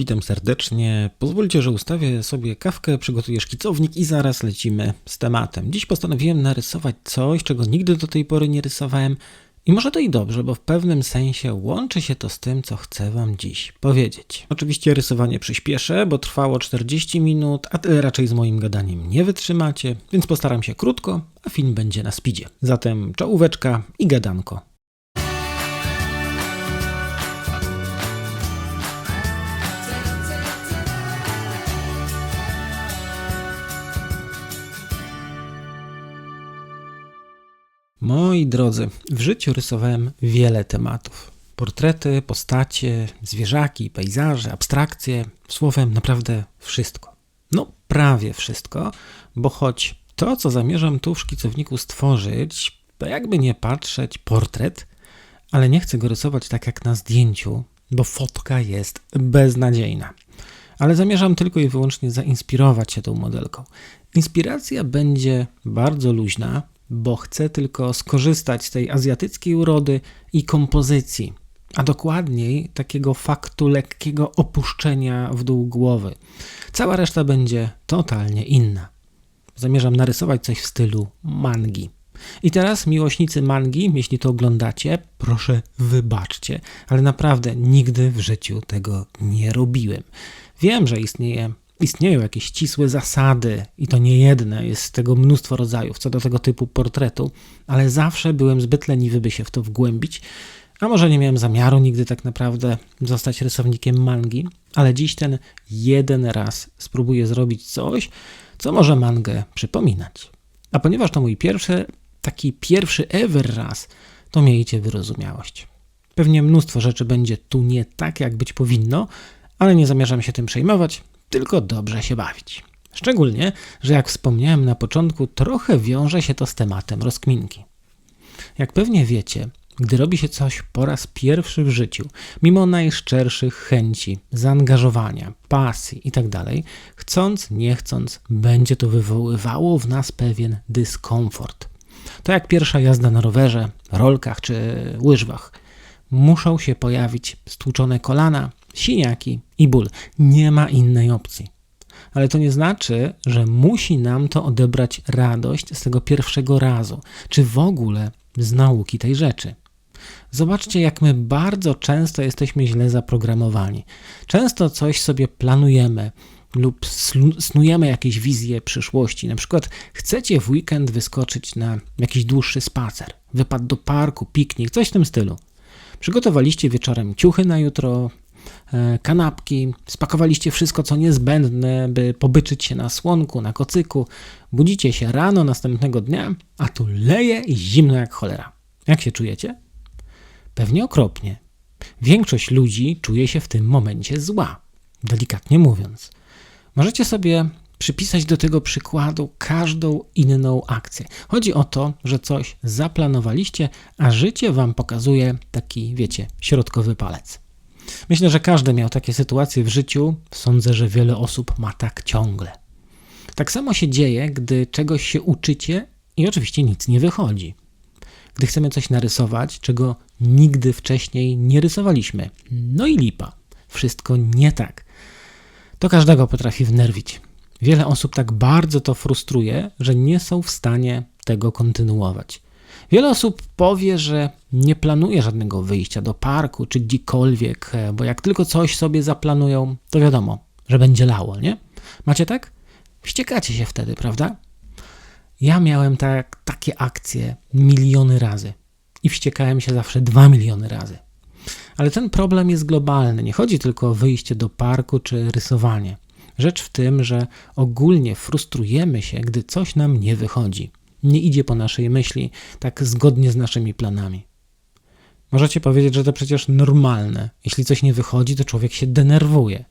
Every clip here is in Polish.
Witam serdecznie. Pozwólcie, że ustawię sobie kawkę, przygotuję szkicownik i zaraz lecimy z tematem. Dziś postanowiłem narysować coś, czego nigdy do tej pory nie rysowałem. I może to i dobrze, bo w pewnym sensie łączy się to z tym, co chcę Wam dziś powiedzieć. Oczywiście rysowanie przyspieszę, bo trwało 40 minut, a tyle raczej z moim gadaniem nie wytrzymacie, więc postaram się krótko, a film będzie na speedzie. Zatem czołóweczka i gadanko. Moi drodzy, w życiu rysowałem wiele tematów. Portrety, postacie, zwierzaki, pejzaże, abstrakcje, słowem naprawdę wszystko. No, prawie wszystko, bo choć to, co zamierzam tu w szkicowniku stworzyć, to jakby nie patrzeć portret, ale nie chcę go rysować tak jak na zdjęciu, bo fotka jest beznadziejna. Ale zamierzam tylko i wyłącznie zainspirować się tą modelką. Inspiracja będzie bardzo luźna, bo chcę tylko skorzystać z tej azjatyckiej urody i kompozycji, a dokładniej takiego faktu lekkiego opuszczenia w dół głowy. Cała reszta będzie totalnie inna. Zamierzam narysować coś w stylu mangi. I teraz, miłośnicy mangi, jeśli to oglądacie, proszę wybaczcie, ale naprawdę nigdy w życiu tego nie robiłem. Wiem, że istnieje Istnieją jakieś ścisłe zasady, i to nie jedne, jest tego mnóstwo rodzajów co do tego typu portretu, ale zawsze byłem zbyt leniwy, by się w to wgłębić, a może nie miałem zamiaru nigdy tak naprawdę zostać rysownikiem mangi, ale dziś ten jeden raz spróbuję zrobić coś, co może mangę przypominać. A ponieważ to mój pierwszy, taki pierwszy ever raz, to miejcie wyrozumiałość. Pewnie mnóstwo rzeczy będzie tu nie tak, jak być powinno, ale nie zamierzam się tym przejmować, tylko dobrze się bawić. Szczególnie, że jak wspomniałem na początku, trochę wiąże się to z tematem rozkminki. Jak pewnie wiecie, gdy robi się coś po raz pierwszy w życiu, mimo najszczerszych chęci, zaangażowania, pasji itd., tak chcąc, nie chcąc, będzie to wywoływało w nas pewien dyskomfort. To jak pierwsza jazda na rowerze, rolkach czy łyżwach. Muszą się pojawić stłuczone kolana, siniaki i ból. Nie ma innej opcji. Ale to nie znaczy, że musi nam to odebrać radość z tego pierwszego razu, czy w ogóle z nauki tej rzeczy. Zobaczcie, jak my bardzo często jesteśmy źle zaprogramowani. Często coś sobie planujemy lub snujemy jakieś wizje przyszłości. Na przykład chcecie w weekend wyskoczyć na jakiś dłuższy spacer, wypad do parku, piknik, coś w tym stylu. Przygotowaliście wieczorem ciuchy na jutro, kanapki, spakowaliście wszystko, co niezbędne, by pobyczyć się na słonku, na kocyku. Budzicie się rano następnego dnia, a tu leje i zimno jak cholera. Jak się czujecie? Pewnie okropnie. Większość ludzi czuje się w tym momencie zła, delikatnie mówiąc. Możecie sobie przypisać do tego przykładu każdą inną akcję. Chodzi o to, że coś zaplanowaliście, a życie wam pokazuje taki, wiecie, środkowy palec. Myślę, że każdy miał takie sytuacje w życiu. Sądzę, że wiele osób ma tak ciągle. Tak samo się dzieje, gdy czegoś się uczycie i oczywiście nic nie wychodzi. Gdy chcemy coś narysować, czego nigdy wcześniej nie rysowaliśmy. No i lipa. Wszystko nie tak. To każdego potrafi wnerwić. Wiele osób tak bardzo to frustruje, że nie są w stanie tego kontynuować. Wiele osób powie, że nie planuje żadnego wyjścia do parku czy gdziekolwiek, e, bo jak tylko coś sobie zaplanują, to wiadomo, że będzie lało, nie? Macie tak? Wściekacie się wtedy, prawda? Ja miałem tak, takie akcje miliony razy i wściekałem się zawsze dwa miliony razy. Ale ten problem jest globalny. Nie chodzi tylko o wyjście do parku czy rysowanie. Rzecz w tym, że ogólnie frustrujemy się, gdy coś nam nie wychodzi nie idzie po naszej myśli, tak zgodnie z naszymi planami. Możecie powiedzieć, że to przecież normalne. Jeśli coś nie wychodzi, to człowiek się denerwuje.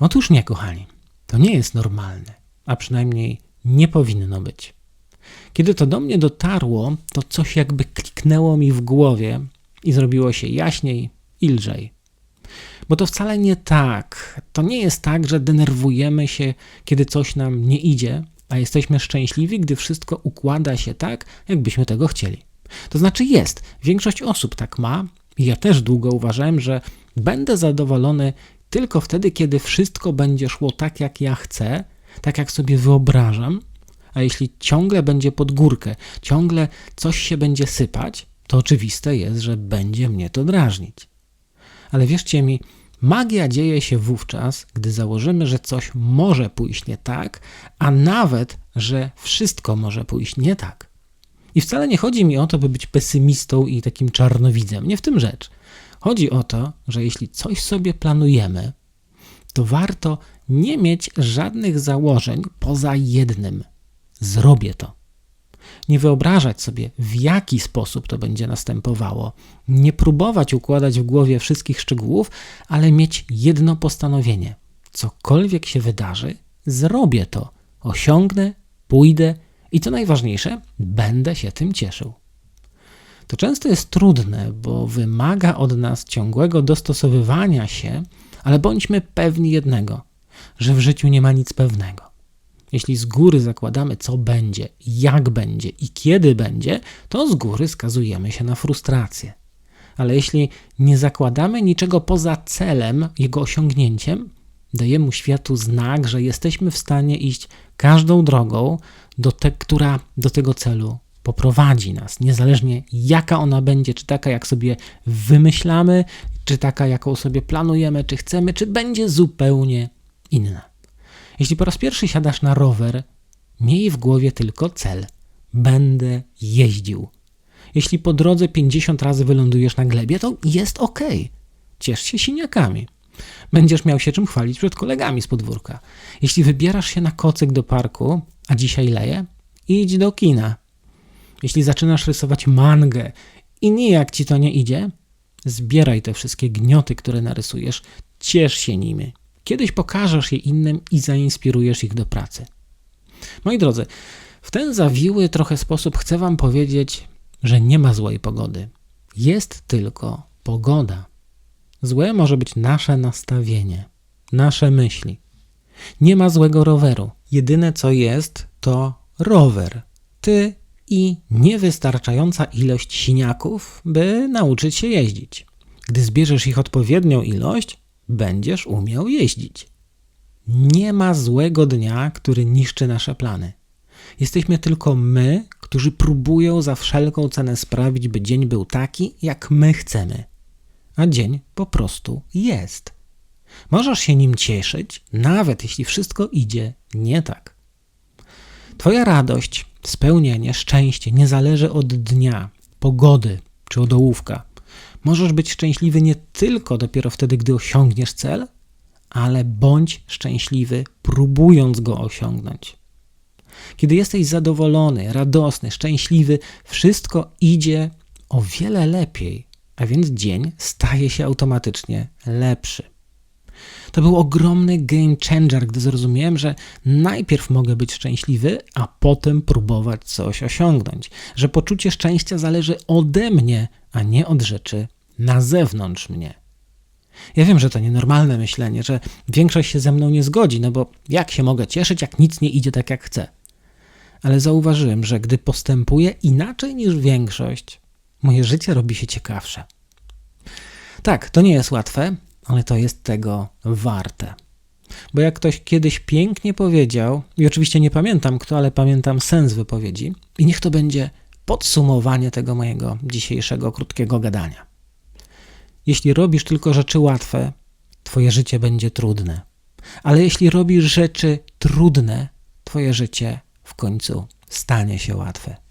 Otóż nie, kochani, to nie jest normalne, a przynajmniej nie powinno być. Kiedy to do mnie dotarło, to coś jakby kliknęło mi w głowie i zrobiło się jaśniej i lżej. Bo to wcale nie tak. To nie jest tak, że denerwujemy się, kiedy coś nam nie idzie, a jesteśmy szczęśliwi, gdy wszystko układa się tak, jakbyśmy tego chcieli. To znaczy jest. Większość osób tak ma i ja też długo uważałem, że będę zadowolony tylko wtedy, kiedy wszystko będzie szło tak, jak ja chcę, tak jak sobie wyobrażam, a jeśli ciągle będzie pod górkę, ciągle coś się będzie sypać, to oczywiste jest, że będzie mnie to drażnić. Ale wierzcie mi, magia dzieje się wówczas, gdy założymy, że coś może pójść nie tak, a nawet, że wszystko może pójść nie tak. I wcale nie chodzi mi o to, by być pesymistą i takim czarnowidzem. Nie w tym rzecz. Chodzi o to, że jeśli coś sobie planujemy, to warto nie mieć żadnych założeń poza jednym. Zrobię to. Nie wyobrażać sobie, w jaki sposób to będzie następowało, nie próbować układać w głowie wszystkich szczegółów, ale mieć jedno postanowienie. Cokolwiek się wydarzy, zrobię to, osiągnę, pójdę i co najważniejsze, będę się tym cieszył. To często jest trudne, bo wymaga od nas ciągłego dostosowywania się, ale bądźmy pewni jednego, że w życiu nie ma nic pewnego. Jeśli z góry zakładamy, co będzie, jak będzie i kiedy będzie, to z góry skazujemy się na frustrację. Ale jeśli nie zakładamy niczego poza celem, jego osiągnięciem, dajemy światu znak, że jesteśmy w stanie iść każdą drogą, do te, która do tego celu poprowadzi nas, niezależnie jaka ona będzie, czy taka, jak sobie wymyślamy, czy taka, jaką sobie planujemy, czy chcemy, czy będzie zupełnie inna. Jeśli po raz pierwszy siadasz na rower, miej w głowie tylko cel. Będę jeździł. Jeśli po drodze 50 razy wylądujesz na glebie, to jest ok. Ciesz się siniakami. Będziesz miał się czym chwalić przed kolegami z podwórka. Jeśli wybierasz się na kocyk do parku, a dzisiaj leje, idź do kina. Jeśli zaczynasz rysować mangę i nijak ci to nie idzie, zbieraj te wszystkie gnioty, które narysujesz, ciesz się nimi. Kiedyś pokażesz je innym i zainspirujesz ich do pracy. Moi drodzy, w ten zawiły trochę sposób chcę Wam powiedzieć, że nie ma złej pogody. Jest tylko pogoda. Złe może być nasze nastawienie, nasze myśli. Nie ma złego roweru. Jedyne co jest, to rower. Ty i niewystarczająca ilość siniaków, by nauczyć się jeździć. Gdy zbierzesz ich odpowiednią ilość, będziesz umiał jeździć. Nie ma złego dnia, który niszczy nasze plany. Jesteśmy tylko my, którzy próbują za wszelką cenę sprawić, by dzień był taki, jak my chcemy. A dzień po prostu jest. Możesz się nim cieszyć, nawet jeśli wszystko idzie nie tak. Twoja radość, spełnienie, szczęście nie zależy od dnia, pogody czy od ołówka. Możesz być szczęśliwy nie tylko dopiero wtedy, gdy osiągniesz cel, ale bądź szczęśliwy, próbując go osiągnąć. Kiedy jesteś zadowolony, radosny, szczęśliwy, wszystko idzie o wiele lepiej, a więc dzień staje się automatycznie lepszy. To był ogromny game changer, gdy zrozumiałem, że najpierw mogę być szczęśliwy, a potem próbować coś osiągnąć. Że poczucie szczęścia zależy ode mnie, a nie od rzeczy na zewnątrz mnie. Ja wiem, że to nienormalne myślenie, że większość się ze mną nie zgodzi, no bo jak się mogę cieszyć, jak nic nie idzie tak, jak chcę. Ale zauważyłem, że gdy postępuję inaczej niż większość, moje życie robi się ciekawsze. Tak, to nie jest łatwe, ale to jest tego warte. Bo jak ktoś kiedyś pięknie powiedział, i oczywiście nie pamiętam kto, ale pamiętam sens wypowiedzi, i niech to będzie podsumowanie tego mojego dzisiejszego krótkiego gadania. Jeśli robisz tylko rzeczy łatwe, twoje życie będzie trudne. Ale jeśli robisz rzeczy trudne, twoje życie w końcu stanie się łatwe.